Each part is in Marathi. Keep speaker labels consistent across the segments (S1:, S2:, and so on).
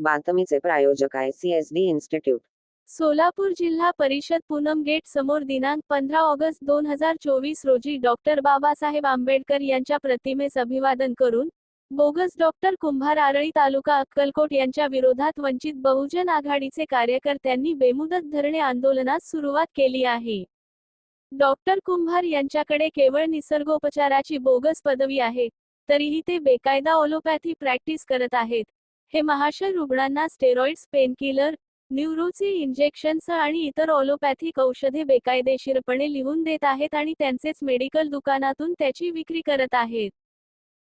S1: बातमीचे प्रायोजक आहे सीएसडी इन्स्टिट्यूट
S2: सोलापूर जिल्हा परिषद पूनम गेट समोर दिनांक पंधरा ऑगस्ट दोन हजार चोवीस रोजी डॉक्टर बाबासाहेब आंबेडकर यांच्या प्रतिमेस अभिवादन करून बोगस डॉक्टर कुंभार आरळी तालुका अक्कलकोट यांच्या विरोधात वंचित बहुजन आघाडीचे कार्यकर्त्यांनी बेमुदत धरणे आंदोलनास सुरुवात केली आहे. डॉक्टर कुंभार यांच्याकडे केवळ निसर्गोपचाराची बोगस पदवी आहे तरीही ते बेकायदा ओलोपॅथी प्रॅक्टिस करत आहेत. हे महाशय रुग्णांना स्टेरॉइड्स पेनकिलर न्यूरोचे इंजेक्शन्स आणि इतर ऑलोपॅथिक औषधे बेकायदेशीरपणे लिहून देत आहेत आणि त्यांचेच मेडिकल दुकानातून त्याची विक्री करत आहेत.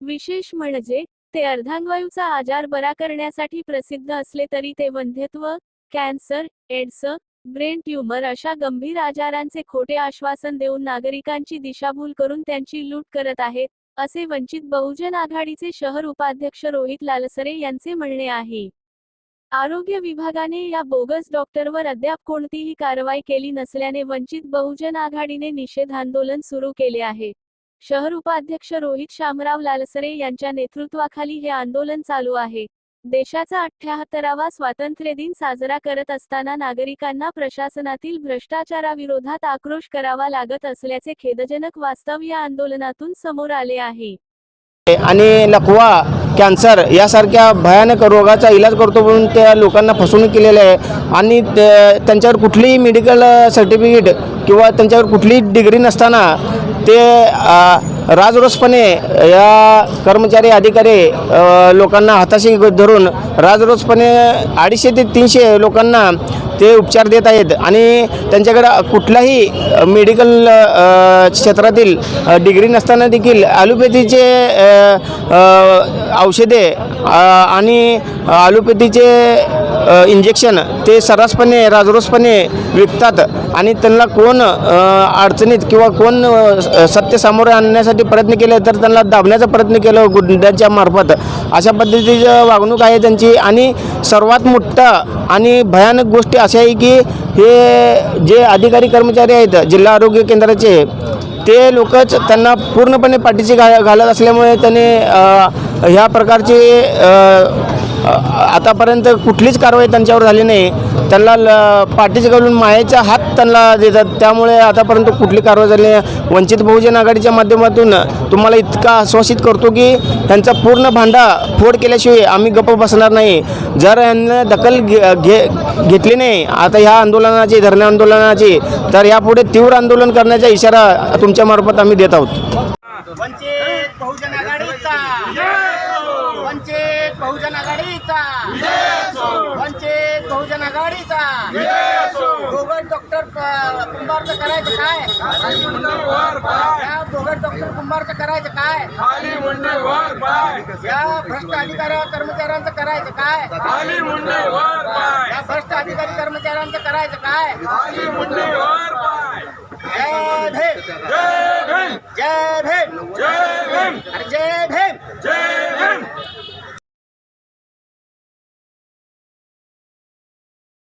S2: विशेष म्हणजे ते अर्धांगवायूचा आजार बरा करण्यासाठी प्रसिद्ध असले तरी ते वंध्यत्व कॅन्सर एड्स ब्रेन ट्यूमर अशा गंभीर आजारांचे खोटे आश्वासन देऊन नागरिकांची दिशाभूल करून त्यांची लूट करत आहेत. असे वंचित बहुजन आघाडीचे शहर उपाध्यक्ष रोहित लालसरे यांचे म्हणणे आहे. आरोग्य विभागाने या बोगस डॉक्टरवर अद्याप कोणतीही कारवाई केली नसल्याने वंचित बहुजन आघाडीने निषेध आंदोलन सुरू केले आहे. शहर उपाध्यक्ष रोहित शामराव लालसरे यांच्या नेतृत्वाखाली हे आंदोलन चालू आहे. देशाचा अठ्ठ्याहत्तरावा स्वातंत्र्य दिन साजरा करत असताना नागरिकांना प्रशासनातील भ्रष्टाचाराविरोधात आक्रोश करावा लागत असल्याचे खेदजनक वास्तव या आंदोलनातून समोर आले आहे.
S3: आणि लकवा कॅन्सर यासारख्या भयानक रोगाचा इलाज करतो म्हणून त्या लोकांना फसवणूक केलेली आहे. आणि त्यांच्यावर कुठलीही मेडिकल सर्टिफिकेट किंवा त्यांच्यावर कुठलीही डिग्री नसताना ते राजरोसपणे या कर्मचारी अधिकारी लोकांना हाताशी धरून राजरोसपणे अडीचशे ते तीनशे लोकांना ते उपचार देत आहेत. आणि त्यांच्याकडं कुठलाही मेडिकल क्षेत्रातील डिग्री नसताना देखील ॲलोपॅथीचे औषधे आणि ॲलोपॅथीचे इंजेक्शन ते सर्रासपणे राजरोसपणे विकतात. आणि त्यांना कोण अडचणीत किंवा कोण सत्य सामोरे आणण्यासाठी प्रयत्न केले तर त्यांना दाबण्याचा प्रयत्न केला गुंड्यांच्या मार्फत. अशा पद्धतीचं वागणूक आहे त्यांची. आणि सर्वात मोठा आणि भयानक गोष्टी अशा आहे की हे जे अधिकारी कर्मचारी आहेत जिल्हा आरोग्य केंद्राचे ते लोकच त्यांना पूर्णपणे पाठीशी घा घालत असल्यामुळे त्यांनी ह्या प्रकारचे आतापर्यंत कुठलीच कारवाई त्यांच्यावर झाली नाही. त्यांना ल पाठीचे घालून मायेचा हात त्यांना देतात. त्यामुळे आतापर्यंत कुठली कारवाई झाली नाही. वंचित बहुजन आघाडीच्या माध्यमातून तुम्हाला इतका आश्वासित करतो की त्यांचा पूर्ण भांडा फोड केल्याशिवाय आम्ही गप्प बसणार नाही. जर यांना दखल घे घे घेतली नाही आता ह्या आंदोलनाची धरणे आंदोलनाची तर यापुढे तीव्र आंदोलन करण्याचा इशारा तुमच्या मार्फत आम्ही देत आहोत.
S4: वंचित बहुजन आघाडीचा. वंचित बहुजन आघाडीचा वंचित बहुजन आघाडीचा. बोगस डॉक्टर कुंभारचं करायचं काय? या बोगस डॉक्टर कुंभारचं करायचं काय? या भ्रष्ट अधिकारी कर्मचाऱ्यांचं करायचं काय? या भ्रष्ट अधिकारी कर्मचाऱ्यांचं करायचं काय?